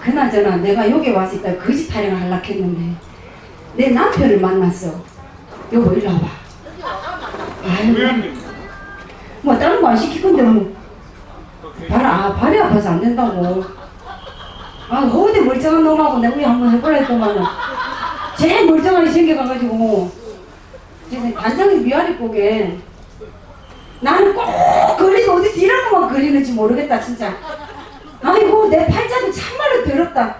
그나저나 내가 여기 와서 있다 거짓 타령을 하려고 했는데 내 남편을 만났어. 여보 일로 와봐. 아이고 뭐 다른 거 안 시킬 건데 뭐. 발, 아, 발이 아파서 안 된다고. 아, 어디 멀쩡한 놈하고 내가 우리 한번 해볼라 했더만은. 제일 멀쩡하게 생겨가가지고. 그래서 단장이 미아리 고게. 나는 꼭 걸리고 어디서 이런 것만 걸리는지 모르겠다 진짜 아이고 내 팔자도 참말로 더럽다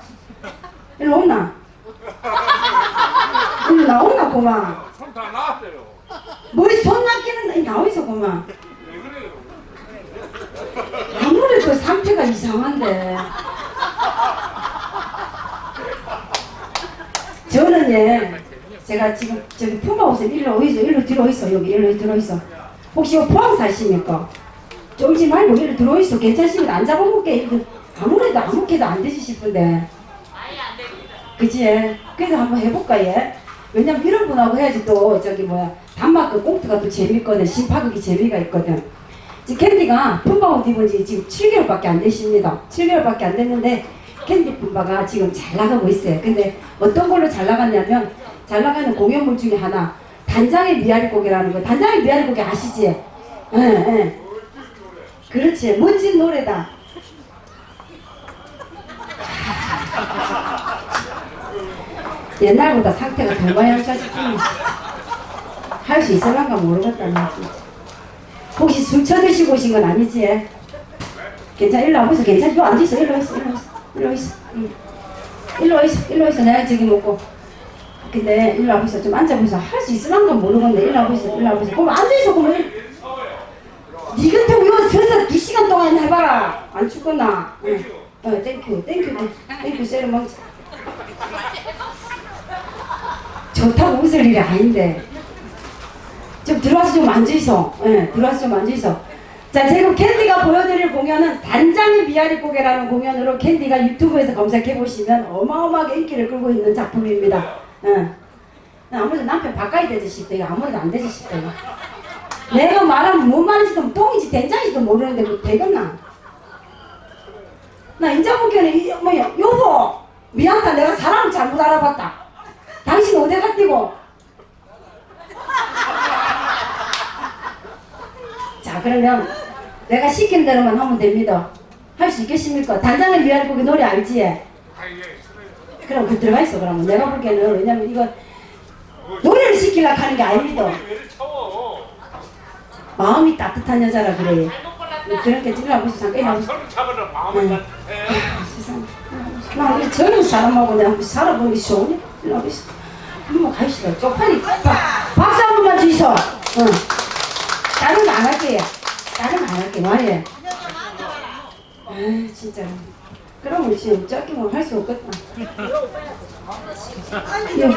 일로 온나 일로 나온나 고만 손다 나왔어요. 머리 손 낚이는 왜 그래요? 아무래도 상태가 이상한데. 저는 예, 제가 지금 저기 품바옷에 일로 어디서 일로 들어있어 여기 일로 들어있어. 혹시 포항 사십니까? 쫄지 말고 일로 들어있어. 괜찮습니다. 안 잡아먹게 이거 아무래도 아무렇게도 안 되지 싶은데. 아예 안 됩니다. 예? 그래서 한번 해볼까 예? 왜냐면 이런 분하고 해야지 또 저기 뭐야 단막그 꽁트가 또 재밌거든. 심파극이 재미가 있거든. 지금 캔디가 품바옷 입은 지 지금 7개월밖에 안 되십니다. 7개월밖에 안 됐는데 캔디 품바가 지금 잘 나가고 있어요. 근데 어떤 걸로 잘 나갔냐면 잘 나가는 공연물 중에 하나 단장의 미아리 고개라는 거. 단장의 미아리 고개 아시지? 예, 예. 그렇지. 멋진 노래다. 옛날보다 상태가 더 많이 좋아졌지. 할수 있을란가 모르겠다. 나 진짜. 혹시 술 쳐드시고 오신 건 아니지? 괜찮아, 일로 와보세요. 괜찮아. 요 앉아있어. 일로 있어. 일로 있어. 일로 있어. 응. 일로 있어. 일로 있어. 내가 저기 먹고. 근데 일로 와보세요. 좀 앉아보세요. 할 수 있을란가 모르겠네. 일로 와보세요. 일로 와보세요. 그럼 앉아있어. 그러면 일... 니 같으면 이거 서서 두 시간 동안 해봐라. 안 죽겠나? 응. 어, 땡큐. 땡큐. 땡큐. 세르망치. 좋다고 웃을 일이 아닌데. 좀 들어와서 좀 앉아있어. 예, 들어와서 좀 앉아있어. 자, 지금 캔디가 보여드릴 공연은 단장의 미아리 고개라는 공연으로 캔디가 유튜브에서 검색해보시면 어마어마하게 인기를 끌고 있는 작품입니다. 예. 아무래도 남편 바꿔야 되지 싶다. 이거 아무래도 안 되지 싶다. 이거. 내가 말하면 뭔 말인지도 뭐 똥인지 된장인지도 모르는데 뭐 되겠나? 나 인자 보기에는 이- 뭐야 여보 미안하다 내가 사람을 잘못 알아봤다. 당신 어디 갔디고? 자 그러면 내가 시킨 대로만 하면 됩니다. 할 수 있겠습니까? 단장의 미아리 고기 노래 알지? 아예 그럼 그 들어가 있어 그러면 내가 보기에는 왜냐면 이거 노래를 시키려고 하는 게 아닙니다. 마음이 따뜻한 여자라 그래. 그렇게 찔러보시 잠깐 아, 이러고 손 잡으라 마음을 응. 따뜻해. 세상에. 나 우리 젊은 사람하고 내가 한번 살아보기 좋으니? 이러고 있어. 한번 가시다. 쪽팔리. 박- 박수 한 번만 주이소. 응. 다른 거안 할게요. 다른 거안 할게. 말해. 아 진짜. 그러면 지금 쫓기면 할수 없겠다. 이거-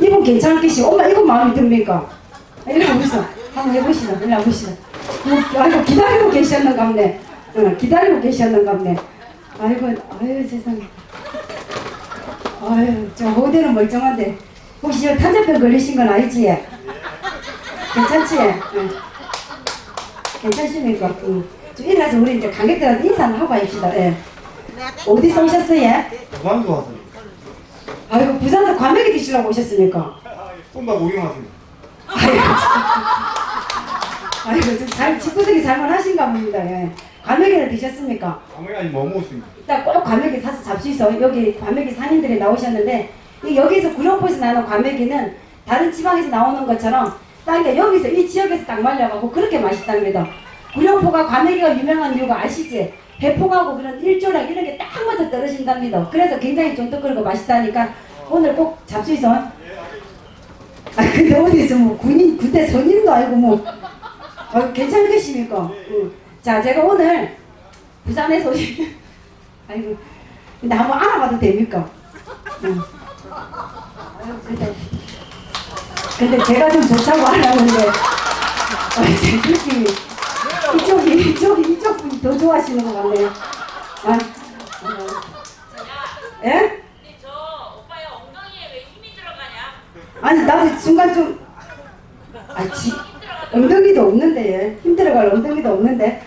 이분 괜찮겠지? 엄마 이분 마음에 듭니까? 일로 와보시다. 한번 해보시다. 일로 와보시다. 뭐, 아이고 기다리고 계셨는가 보네. 응, 기다리고 계셨는가 보네. 아이고, 아유 세상에. 아유, 저 호대는 멀쩡한데 혹시 저 탄저병 걸리신 건 아니지? 괜찮지? 응. 괜찮습니까? 응. 좀 일어나서 우리 이제 관객들한테 인사를 하고 합시다. 예. 어디서 오셨어요? 부산에서 왔어요. 아이고 부산에서 과메기 드시려고 오셨습니까? 쏜다 구경하십니다. 아이고, 참. 아이고 좀 잘, 집구석이 잘못하신가 봅니다. 예. 과메기를 드셨습니까? 아무리 아니 뭐 먹었습니다. 일단 꼭 과메기 사서 잡수이소. 여기 과메기 상인들이 나오셨는데 이 여기서 구룡포에서 나는 과메기는 다른 지방에서 나오는 것처럼 딱 여기서 이 지역에서 딱 말려가고 그렇게 맛있답니다. 구룡포가 과메기가 유명한 이유가 아시지? 배풍하고 그런 일조랑 이런 게 딱 맞아 떨어진답니다. 그래서 굉장히 쫀득거리고 맛있다니까 오늘 꼭 잡수이소. 아 근데 어디서 뭐 군인 군대 선임도 아니고 뭐 어, 괜찮으십니까? 응. 자 제가 오늘 부산에서 오신 아이고 근데 한번 알아봐도 됩니까? 응. 아유, 근데 근데 제가 좀 좋다고 하려는데 어, 제 느낌이 이쪽이 이쪽이 이쪽 분이 더 좋아하시는 것 같네요. 아, 어. 예? 아니 나도 순간 좀 아, 지. 엉덩이도 없는데 예. 힘들어갈 엉덩이도 없는데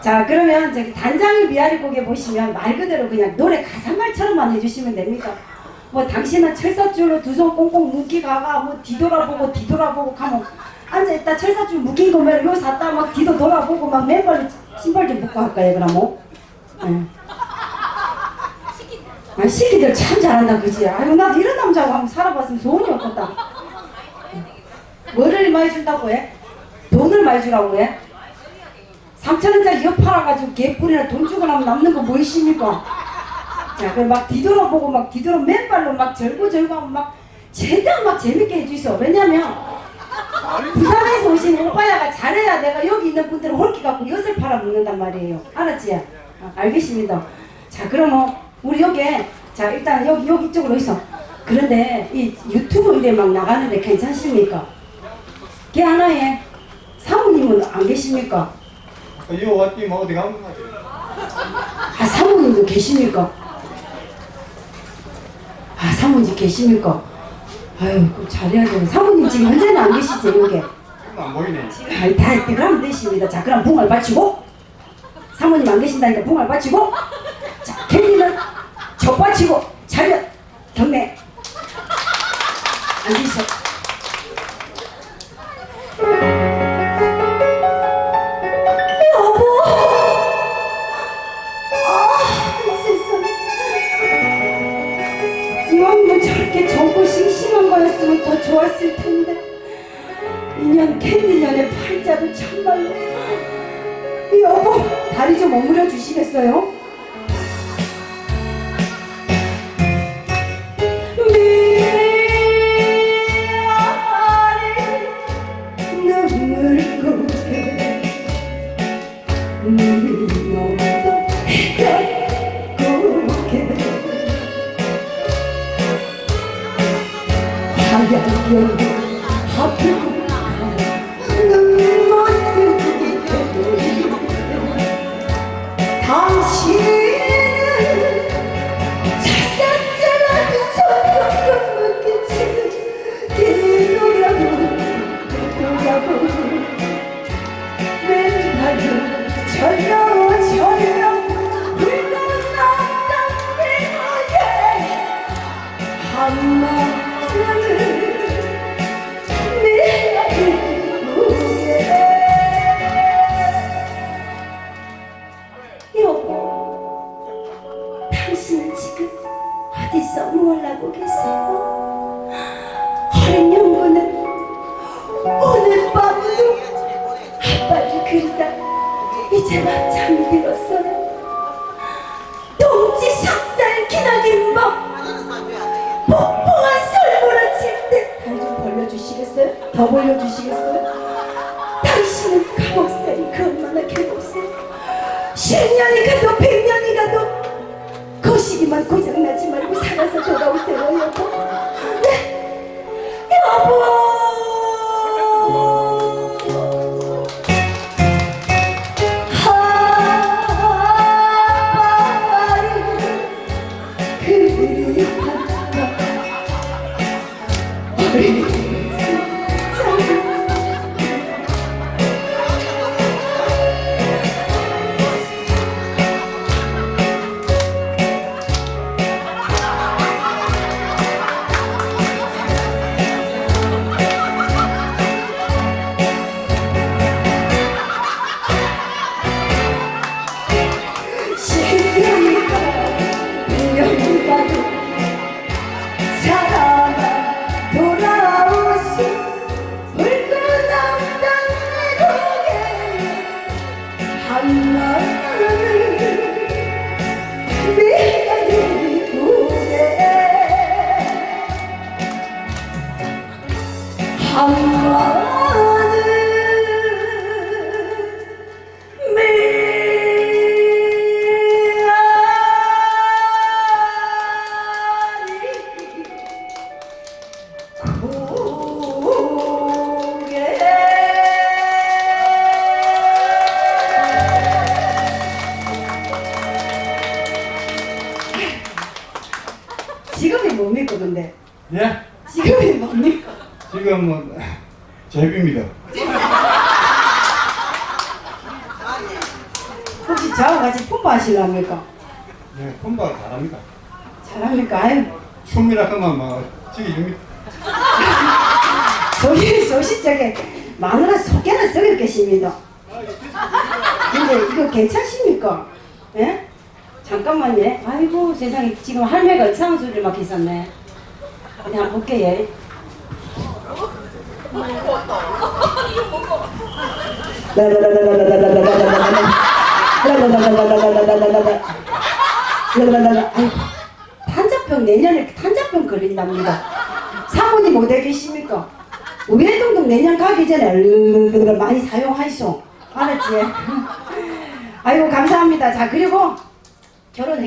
자 그러면 저기 단장의 미아리 곡에 보시면 말 그대로 그냥 노래 가사말처럼만 해주시면 됩니다. 뭐 당신은 철사줄로 두 손 꽁꽁 묶기 가가 뭐 뒤돌아보고 뒤돌아보고 가면 앉아있다 철사줄 묶인 거 매로 요 샀다 막 뒤도 돌아보고 막 맨발로 신발 좀 묶고 할까요 그럼 뭐? 예. 아 시기들 참 잘한다 그지? 아유 나도 이런 남자하고 한번 살아봤으면 소원이 없겠다. 뭐를 많이 준다고 해? 돈을 많이 주라고 해? 3천원짜리 엿 팔아가지고 개뿔이나 돈 주고 나면 남는 거 뭐 있습니까? 자, 그럼 막 뒤돌아보고 막 뒤돌아 맨발로 막 절고 절고 하면 막 최대한 막 재밌게 해주세요. 왜냐면 부산에서 오신 오빠야가 잘해야 내가 여기 있는 분들은 홀기 갖고 엿을 팔아 먹는단 말이에요. 알았지? 아, 알겠습니다. 자, 그러면 우리 여기 자 일단 여기 여기 쪽으로 있어. 그런데 이 유튜브 이래 막 나가는데 괜찮습니까? 걔 하나에 사모님은 안 계십니까? 이거 왔지 뭐 어디 가면 가지. 아 사모님도 계십니까? 아 사모님 계십니까? 아유 그럼 잘해야 되네 사모님 지금 현재는 안 여기? 지금 안 보이네. 아이 다 그럼 되십니다 자 그럼 붕을 받치고 사모님 안 계신다니까 붕을 받치고 자 캔디는 저 받치고 차렷 경례 고개 하얀 겨울 아프 어디서 뭘 하고 계세요? 어린 영혼은 오늘 밤도 아빠를 그리다 이제 막 잠이 들었어요 동지 석달 기나긴 밤 뽀뽀한 술 몰아칠 때 다리 좀 벌려주시겠어요? 더 벌려주시겠어요? 당신은 감옥살이 그 얼마나 괴로우세요 10년이 가도 100년이 가도 고장나지 말고 살아서 돌아오세요. 여보 뭡니까 근데? 예? 지금이 뭡니까? 지금은 제비입니다. 저하고 같이 풍부하시랍니까? 네, 콤바 잘합니다. 잘합니까? 아유, 춤이라 하면 뭐 지기 줍니다. 소시, 소시적에 마누라 속에는 썩을 것입니다. 근데 이거 괜찮습니까? 예? 잠깐만요. 아이고 세상에 지금 할매가 이상한 소리를 막 했었네. 어디 한번 볼게요. 아이고, 탄자병 내년에 탄자병 걸린답니다. 사모님 어디 계십니까? 우회동동 내년 가기 전에 많이 사용하시오. 알았지? 아이고 감사합니다. 자 그리고 결혼해.